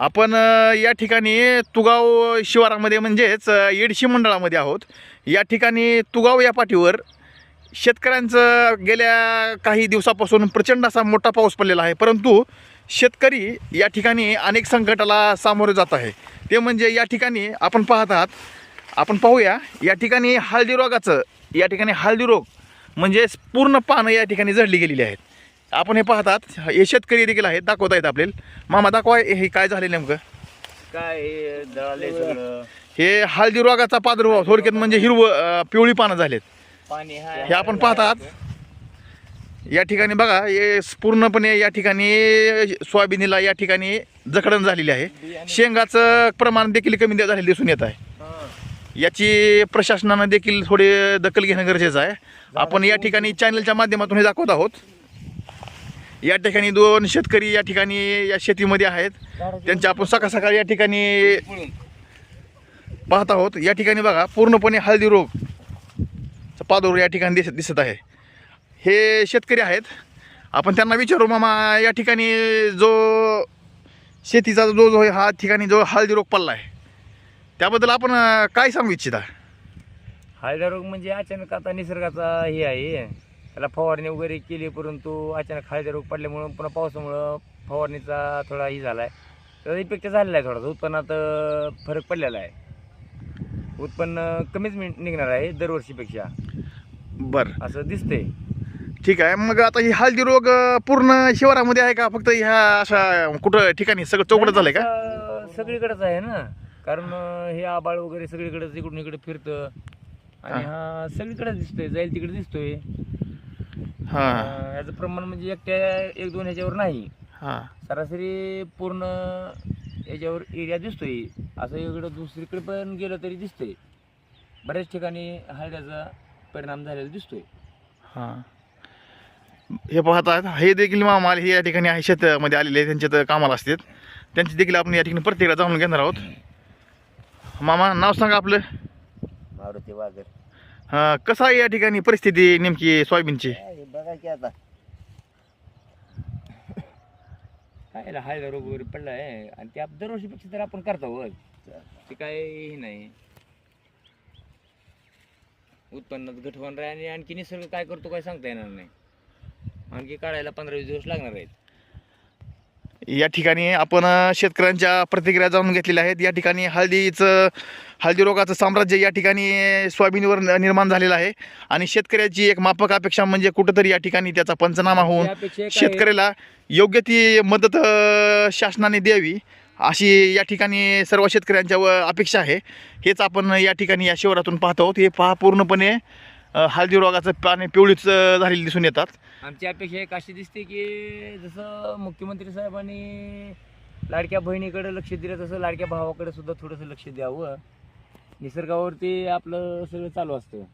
आपण या ठिकाणी तुगाव शिवारामध्ये म्हणजेच येडशी मंडळामध्ये आहोत. या ठिकाणी तुगाव या पाठीवर शेतकऱ्यांचं गेल्या काही दिवसापासून प्रचंड असा मोठा पाऊस पडलेला आहे. परंतु शेतकरी या ठिकाणी अनेक संकटाला सामोरे जात आहे. ते म्हणजे या ठिकाणी आपण पाहत आहात आपण पाहूया या ठिकाणी हळदी रोगाचं या ठिकाणी हळदी रोग म्हणजेच पूर्ण पानं या ठिकाणी जडली गेलेली आहेत. आपण हे पाहतात हे शेतकरी देखील आहेत दाखवत आहेत आपल्याला. मामा दाखवा हे काय झाले नेमकं? काय हे सगळं. हे हळदी रोगाचा प्रादुर्भाव थोडक्यात म्हणजे हिरवं पिवळी पानं झालेत. पाणी हाय हे आपण पाहतात. या ठिकाणी बघा हे पूर्णपणे या ठिकाणी सोयाबीनीला या ठिकाणी जखडण झालेली आहे. शेंगाचं प्रमाण देखील कमी झालेलं दिसून येत आहे. हं. याची प्रशासनानं देखील थोडी दखल घेणं गरजेचं आहे. आपण या ठिकाणी चॅनलच्या माध्यमातून हे दाखवत आहोत. या ठिकाणी दोन शेतकरी या ठिकाणी या शेतीमध्ये आहेत. त्यांच्या आपण सकाळ सकाळी या ठिकाणी पाहत आहोत. या ठिकाणी बघा पूर्णपणे हळदी रोग पादोर या ठिकाणी दिसत दिसत आहे. हे शेतकरी आहेत. आपण त्यांना विचारू मामा या ठिकाणी जो शेतीचा जो जो हा ठिकाणी जो हळदी रोग पडला आहे त्याबद्दल आपण काय सांगू इच्छिता? हळदी रोग म्हणजे अचानक आता निसर्गाचा हे आहे. त्याला फवारणी वगैरे केली परंतु अचानक हळदा रोग पडल्यामुळं पुन्हा पावसामुळं फवारणीचा थोडा हे झाला आहे त्याचा इफेक्ट झालेला आहे थोडासा. उत्पन्नात फरक पडलेला आहे. उत्पन्न कमीच निघणार आहे दरवर्षीपेक्षा. बरं. असं दिसतंय. ठीक आहे. मग आता ही हळदी रोग पूर्ण शिवारामध्ये आहे का? फक्त ह्या अशा कुठं ठिकाणी? सगळं चौकडं झालंय का? सगळीकडेच आहे ना. कारण हे आबाळ वगैरे सगळीकडेच इकडून इकडे फिरतं. आणि हा. सगळीकडे दिसतोय. जाईल तिकडे दिसतोय. हां. अं, याचं प्रमाण म्हणजे एकट्या एक दोन ह्याच्यावर नाही. हां. सरासरी पूर्ण याच्यावर एरिया दिसतोय. असं इकडं दुसरीकडे पण गेलं तरी दिसतंय. बऱ्याच ठिकाणी हळद्याचा परिणाम झालेला दिसतोय. हां. हे पाहतात हे देखील मामा हे या ठिकाणी आहे शेतामध्ये आलेले त्यांच्या तर कामाला असतात. त्यांची देखील आपण या ठिकाणी प्रत्येकाला जाणून घेणार आहोत. मामा नाव सांगा आपलं. मारुती वागर हां कसं आहे या ठिकाणी परिस्थिती नेमकी सोयाबीनची? की आता. काय याला रोग वगैरे पडला आहे आणि ते आप- दरवर्षीपेक्षा तर आपण करतो वर ते काय हे नाही. उत्पन्नात घट होणार आहे आणि आणखी निसर्ग काय करतो काय सांगता येणार नाही. आणखी काढायला पंधरा वीस दिवस लागणार आहेत. या ठिकाणी आपण शेतकऱ्यांच्या प्रतिक्रिया जाणून घेतलेल्या आहेत. या ठिकाणी हळदीचं हळदी रोगाचं साम्राज्य या ठिकाणी सोयाबीनवर निर्माण झालेलं आहे. आणि शेतकऱ्याची एक माफक अपेक्षा म्हणजे कुठंतरी या ठिकाणी त्याचा पंचनामा होऊन? शेतकऱ्याला योग्य ती मदत शासनाने द्यावी अशी या ठिकाणी सर्व शेतकऱ्यांच्या व अपेक्षा आहे. हेच आपण या ठिकाणी या शिवारातून पाहतो आहोत. हे पहा पूर्णपणे हळदी रोगाचं पाणी पिवळीच झालेली दिसून येतात. आमची अपेक्षा एक अशी दिसते की जसं मुख्यमंत्री साहेबांनी लाडक्या बहिणीकडे लक्ष दिलं तसं लाडक्या भावाकडे सुद्धा थोडंसं लक्ष द्यावं. निसर्गावरती आपलं सगळं चालू असतं.